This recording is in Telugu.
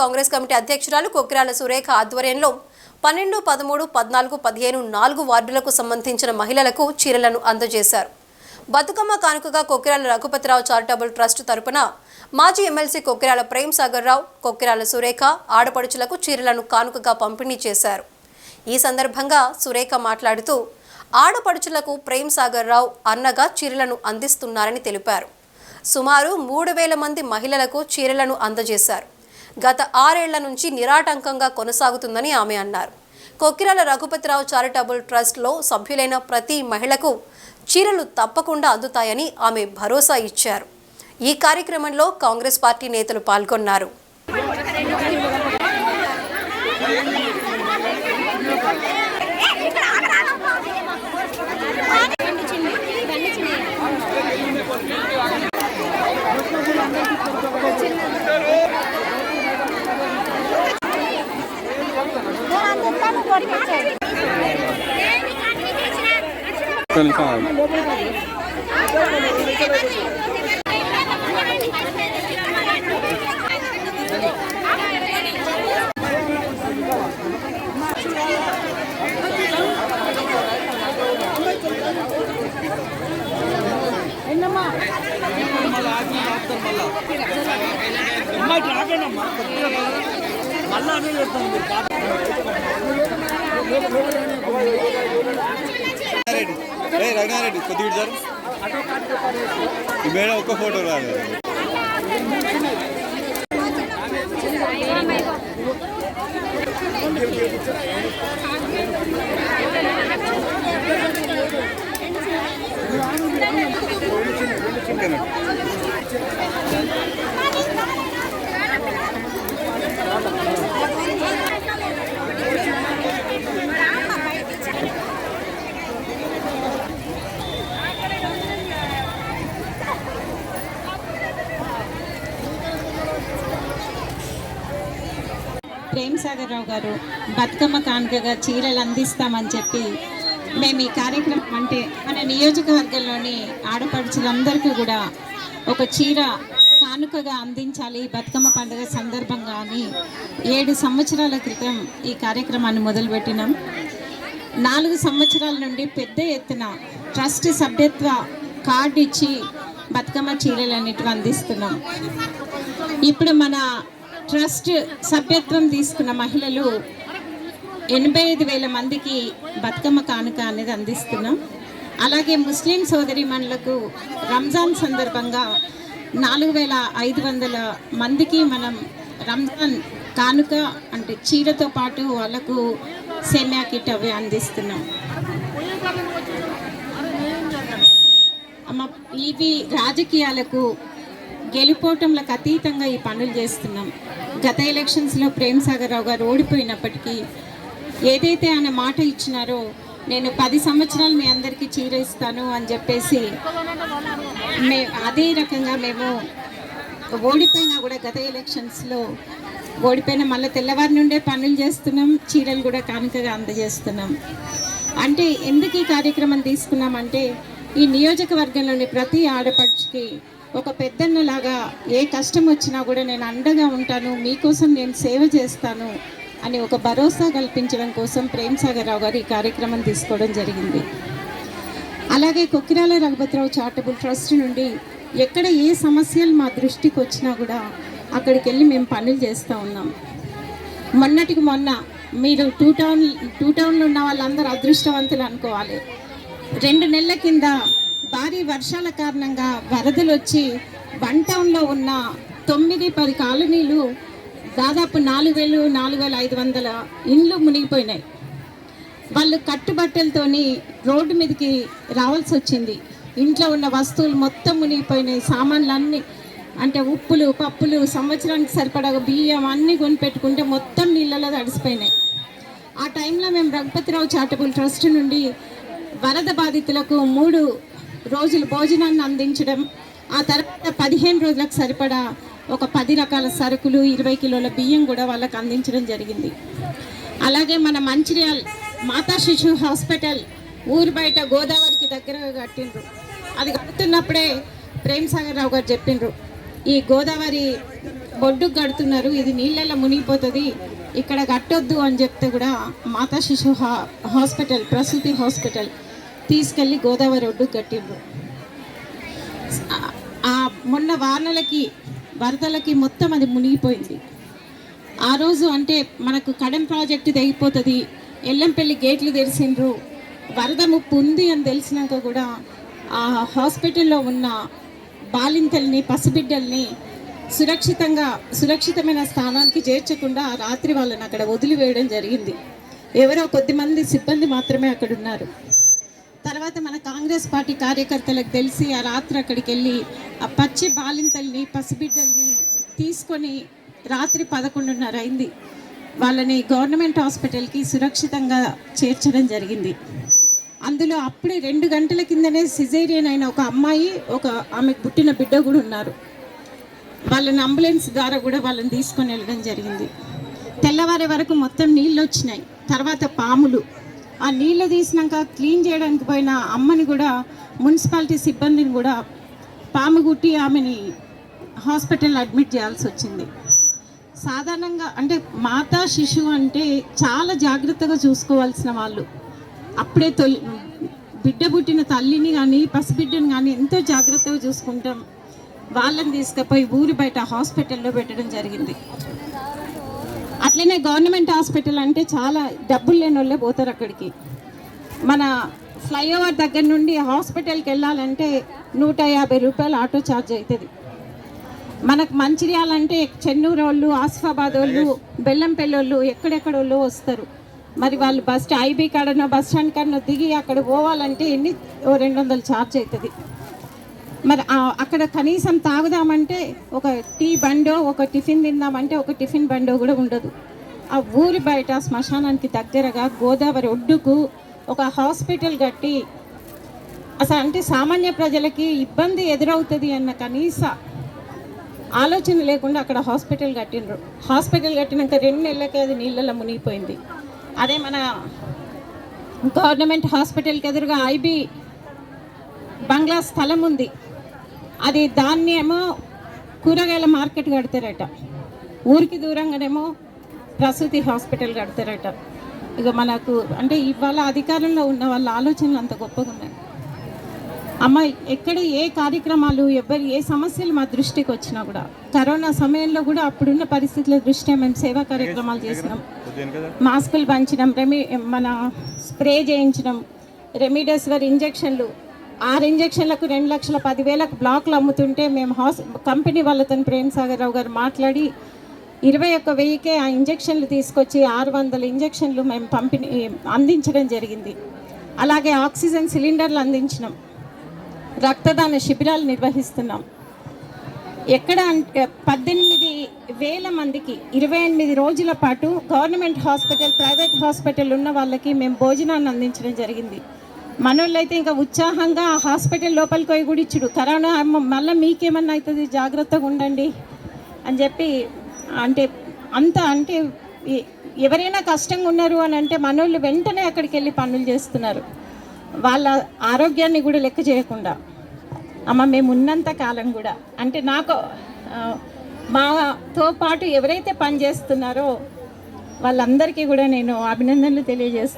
కాంగ్రెస్ కమిటీ అధ్యక్షురాలు కొక్కిరాల సురేఖ ఆధ్వర్యంలో పన్నెండు పదమూడు పద్నాలుగు పదిహేను నాలుగు వార్డులకు సంబంధించిన మహిళలకు చీరలను అందజేశారు. బతుకమ్మ కానుకగా కొక్కిరాల రఘుపతిరావు చారిటబుల్ ట్రస్ట్ తరపున మాజీ ఎమ్మెల్సీ కొక్కిరాల ప్రేమ్ సాగర్ రావు కొక్కిరాల సురేఖ ఆడపడుచులకు చీరలను కానుకగా పంపిణీ చేశారు. ఈ సందర్భంగా సురేఖ మాట్లాడుతూ ఆడపడుచులకు ప్రేమ్ సాగర్ రావు అన్నగా చీరలను అందిస్తున్నారని తెలిపారు. సుమారు మూడు వేల మంది మహిళలకు చీరలను అందజేశారు. గత ఆరేళ్ళ నుంచి నిరాటంకంగా కొనసాగుతుందని ఆమె అన్నారు. కొక్కిరాల రఘుపతిరావు చారిటబుల్ ట్రస్ట్లో సభ్యులైన ప్రతి మహిళకు చీరలు తప్పకుండా అందుతాయని ఆమె భరోసా ఇచ్చారు. ఈ కార్యక్రమంలో కాంగ్రెస్ పార్టీ నేతలు పాల్గొన్నారు. అమ్మాయి రాకండమ్మా కొద్దిగా మళ్ళా అదే చేస్తాను మీరు పాప రెడ్డి ఏ రంగారెడ్డి కొద్దిగా. ఈ మేడం ఒక్క ఫోటో రాలేదు. ఓకేనా ప్రేమ్ సాగర్ రావు గారు బతుకమ్మ కానుకగా చీరలు అందిస్తామని చెప్పి మేము ఈ కార్యక్రమం అంటే మన నియోజకవర్గంలోని ఆడపడుచులందరికీ కూడా ఒక చీర కానుకగా అందించాలి బతుకమ్మ పండుగ సందర్భంగా అని ఏడు సంవత్సరాల క్రితం ఈ కార్యక్రమాన్ని మొదలుపెట్టినాం. నాలుగు సంవత్సరాల నుండి పెద్ద ఎత్తున ట్రస్ట్ సభ్యత్వ కార్డు ఇచ్చి బతుకమ్మ చీరలు అన్నిటివి అందిస్తున్నాం. ఇప్పుడు మన ట్రస్ట్ సభ్యత్వం తీసుకున్న మహిళలు ఎనభై ఐదు వేల మందికి బతుకమ్మ కానుక అనేది అందిస్తున్నాం. అలాగే ముస్లిం సోదరిమణులకు రంజాన్ సందర్భంగా నాలుగు వేల ఐదు వందల మందికి మనం రంజాన్ కానుక అంటే చీరతో పాటు వాళ్ళకు సేమ్యా కిట్ అవి అందిస్తున్నాం. ఇవి రాజకీయాలకు గెలుపోవటంలకు అతీతంగా ఈ పనులు చేస్తున్నాం. గత ఎలక్షన్స్లో ప్రేమ్ సాగర్ రావు గారు ఓడిపోయినప్పటికీ ఏదైతే ఆయన మాట ఇచ్చినారో నేను పది సంవత్సరాలు మీ అందరికీ చీర ఇస్తాను అని చెప్పేసి మే అదే రకంగా మేము ఓడిపోయినా కూడా గత ఎలక్షన్స్లో ఓడిపోయిన మళ్ళీ తెల్లవారి నుండే పనులు చేస్తున్నాం చీరలు కూడా కానుకగా అందజేస్తున్నాం. అంటే ఎందుకు ఈ కార్యక్రమం తీసుకున్నామంటే ఈ నియోజకవర్గంలోని ప్రతి ఆడపడుచుకి ఒక పెద్దన్నలాగా ఏ కష్టం వచ్చినా కూడా నేను అండగా ఉంటాను మీకోసం నేను సేవ చేస్తాను అని ఒక భరోసా కల్పించడం కోసం ప్రేమ్ సాగర్ రావు గారు ఈ కార్యక్రమం తీసుకోవడం జరిగింది. అలాగే కొక్కిరాల రఘుపతిరావు చారిటబుల్ ట్రస్ట్ నుండి ఎక్కడ ఏ సమస్యలు మా దృష్టికి వచ్చినా కూడా అక్కడికి వెళ్ళి మేము పనులు చేస్తూ ఉన్నాం. మొన్నటికి మొన్న మీరు టూ టౌన్ టూ టౌన్లో ఉన్న వాళ్ళందరూ అదృష్టవంతులు అనుకోవాలి. రెండు నెలల కింద భారీ వర్షాల కారణంగా వరదలు వచ్చి వన్ టౌన్లో ఉన్న తొమ్మిది పది కాలనీలు దాదాపు నాలుగు వేలు నాలుగు వేల ఐదు వందల ఇండ్లు మునిగిపోయినాయి. వాళ్ళు కట్టుబట్టలతోని రోడ్డు మీదకి రావాల్సి వచ్చింది. ఇంట్లో ఉన్న వస్తువులు మొత్తం మునిగిపోయినాయి. సామాన్లు అన్నీ అంటే ఉప్పులు పప్పులు సంవత్సరానికి సరిపడా బియ్యం అన్నీ కొనిపెట్టుకుంటే మొత్తం నీళ్ళలో తడిసిపోయినాయి. ఆ టైంలో మేము రఘుపతిరావు చారిటబుల్ ట్రస్ట్ నుండి వరద బాధితులకు మూడు రోజులు భోజనాన్ని అందించడం ఆ తర్వాత పదిహేను రోజులకు సరిపడా ఒక పది రకాల సరుకులు ఇరవై కిలోల బియ్యం కూడా వాళ్ళకు అందించడం జరిగింది. అలాగే మన మంచిర్యాల్ మాతా శిశు హాస్పిటల్ ఊరు బయట గోదావరికి దగ్గరగా కట్టిండ్రు. అది కడుతున్నప్పుడే ప్రేమ్ సాగర్ రావు గారు చెప్పిండ్రు ఈ గోదావరి బొడ్డుకు కడుతున్నారు ఇది నీళ్ళల్లో మునిగిపోతుంది ఇక్కడ కట్టొద్దు అని చెప్తే కూడా మాతా శిశు హా- హాస్పిటల్ ప్రసూతి హాస్పిటల్ తీసుకెళ్ళి గోదావరి రోడ్డు కట్టిండ్రు. ఆ- మొన్న వానలకి వరదలకి మొత్తం అది మునిగిపోయింది. ఆ రోజు అంటే మనకు కడెం ప్రాజెక్టు తెగిపోతుంది ఎల్లంపల్లి గేట్లు తెరిసిండ్రు వరద ముప్పు ఉంది అని తెలిసినాక కూడా ఆ హాస్పిటల్లో ఉన్న బాలింతల్ని పసిబిడ్డల్ని సురక్షితంగా సురక్షితమైన స్థానానికి చేర్చకుండా ఆ రాత్రి వాళ్ళని అక్కడ వదిలివేయడం జరిగింది. ఎవరో కొద్దిమంది సిబ్బంది మాత్రమే అక్కడ ఉన్నారు తర్వాత మన కాంగ్రెస్ పార్టీ కార్యకర్తలకు తెలిసి ఆ రాత్రి అక్కడికి వెళ్ళి ఆ పచ్చి బాలింతల్ని పసిబిడ్డల్ని తీసుకొని రాత్రి పదకొండున్నర అయింది. వాళ్ళని గవర్నమెంట్ హాస్పిటల్కి సురక్షితంగా చేర్చడం జరిగింది. అందులో అప్పుడే రెండు గంటల కిందనే సిజేరియన్ అయిన ఒక అమ్మాయి ఒక ఆమెకు పుట్టిన బిడ్డ కూడా ఉన్నారు. వాళ్ళని అంబులెన్స్ ద్వారా కూడా వాళ్ళని తీసుకొని వెళ్ళడం జరిగింది. తెల్లవారే వరకు మొత్తం నీళ్ళు వచ్చినాయి. తర్వాత పాములు. ఆ నీళ్ళు తీసినాక క్లీన్ చేయడానికి పోయిన అమ్మని కూడా మున్సిపాలిటీ సిబ్బందిని కూడా పాము గుట్టి ఆమెని హాస్పిటల్ అడ్మిట్ చేయాల్సి వచ్చింది. సాధారణంగా అంటే మాతా శిశువు అంటే చాలా జాగ్రత్తగా చూసుకోవాల్సిన వాళ్ళు. అప్పుడే తొలి బిడ్డ పుట్టిన తల్లిని కానీ పసిబిడ్డని కానీ ఎంతో జాగ్రత్తగా చూసుకుంటాం. వాళ్ళని తీసుకుపోయి ఊరి బయట హాస్పిటల్లో పెట్టడం జరిగింది. అట్లనే గవర్నమెంట్ హాస్పిటల్ అంటే చాలా డబ్బులు లేని వాళ్ళే పోతారు అక్కడికి. మన ఫ్లైఓవర్ దగ్గర నుండి హాస్పిటల్కి వెళ్ళాలంటే నూట యాభై రూపాయలు ఆటో ఛార్జ్ అవుతుంది మనకు మంచిర్యాలంటే చెన్నూరు వాళ్ళు ఆసిఫాబాద్ వాళ్ళు బెల్లంపల్లి వాళ్ళు ఎక్కడెక్కడ వాళ్ళు వస్తారు. మరి వాళ్ళు బస్ ఐబీ కాడనో బస్ స్టాండ్ కాడనో దిగి అక్కడ పోవాలంటే ఎన్ని ఓ రెండు వందలు ఛార్జ్ అవుతుంది మరి అక్కడ కనీసం తాగుదామంటే ఒక టీ బండో ఒక టిఫిన్ తిందామంటే ఒక టిఫిన్ బండో కూడా ఉండదు. ఆ ఊరి బయట శ్మశానానికి దగ్గరగా గోదావరి ఒడ్డుకు ఒక హాస్పిటల్ కట్టి అసలు అంటే సామాన్య ప్రజలకి ఇబ్బంది ఎదురవుతుంది అన్న కనీస ఆలోచన లేకుండా అక్కడ హాస్పిటల్ కట్టిండ్రు. హాస్పిటల్ కట్టినాక రెండు నెలలకే అది నీళ్ళలో మునిగిపోయింది. అదే మన గవర్నమెంట్ హాస్పిటల్కి ఎదురుగా ఐబీ బంగ్లా స్థలం ఉంది. అది దాన్నేమో కూరగాయల మార్కెట్ కడతారట. ఊరికి దూరంగానేమో ప్రసూతి హాస్పిటల్ కడతారట. ఇక మనకు అంటే ఇవాళ అధికారంలో ఉన్న వాళ్ళ ఆలోచనలు అంత గొప్పగా ఉన్నాయి. అమ్మ ఎక్కడ ఏ కార్యక్రమాలు ఎవరు ఏ సమస్యలు మా దృష్టికి వచ్చినా కూడా కరోనా సమయంలో కూడా అప్పుడున్న పరిస్థితుల దృష్ట్యా మేము సేవా కార్యక్రమాలు చేసినాం. మాస్కులు పంచినాం రెమి మన స్ప్రే చేయించడం రెమిడెసివర్ ఇంజెక్షన్లు ఆరు ఇంజక్షన్లకు రెండు లక్షల పదివేలకు బ్లాక్లు అమ్ముతుంటే మేము హాస్ కంపెనీ వాళ్ళతో ప్రేమ్ సాగర్ రావు గారు మాట్లాడి ఇరవై ఒక్క వెయ్యికే ఆ ఇంజెక్షన్లు తీసుకొచ్చి ఆరు వందల ఇంజెక్షన్లు మేము పంపిణీ అందించడం జరిగింది. అలాగే ఆక్సిజన్ సిలిండర్లు అందించినాం. రక్తదాన శిబిరాలు నిర్వహిస్తున్నాం. ఎక్కడ అంటే పద్దెనిమిది వేల మందికి ఇరవై ఎనిమిది రోజుల పాటు గవర్నమెంట్ హాస్పిటల్ ప్రైవేట్ హాస్పిటల్ ఉన్న వాళ్ళకి మేము భోజనాన్ని అందించడం జరిగింది. మనోళ్ళైతే ఇంకా ఉత్సాహంగా ఆ హాస్పిటల్ లోపలికి పోయి కూడా ఇచ్చుడు కరోనా మళ్ళీ మీకేమన్నా అవుతుంది జాగ్రత్తగా ఉండండి అని చెప్పి అంటే అంత అంటే ఎవరైనా కష్టంగా ఉన్నారు అని అంటే మనోళ్ళు వెంటనే అక్కడికి వెళ్ళి పనులు చేస్తున్నారు. వాళ్ళ ఆరోగ్యాన్ని కూడా లెక్క చేయకుండా. అమ్మ మేము ఉన్నంత కాలం కూడా. అంటే నాకు మాతో పాటు ఎవరైతే పని చేస్తున్నారో వాళ్ళందరికీ కూడా నేను అభినందనలు తెలియజేస్తున్నాను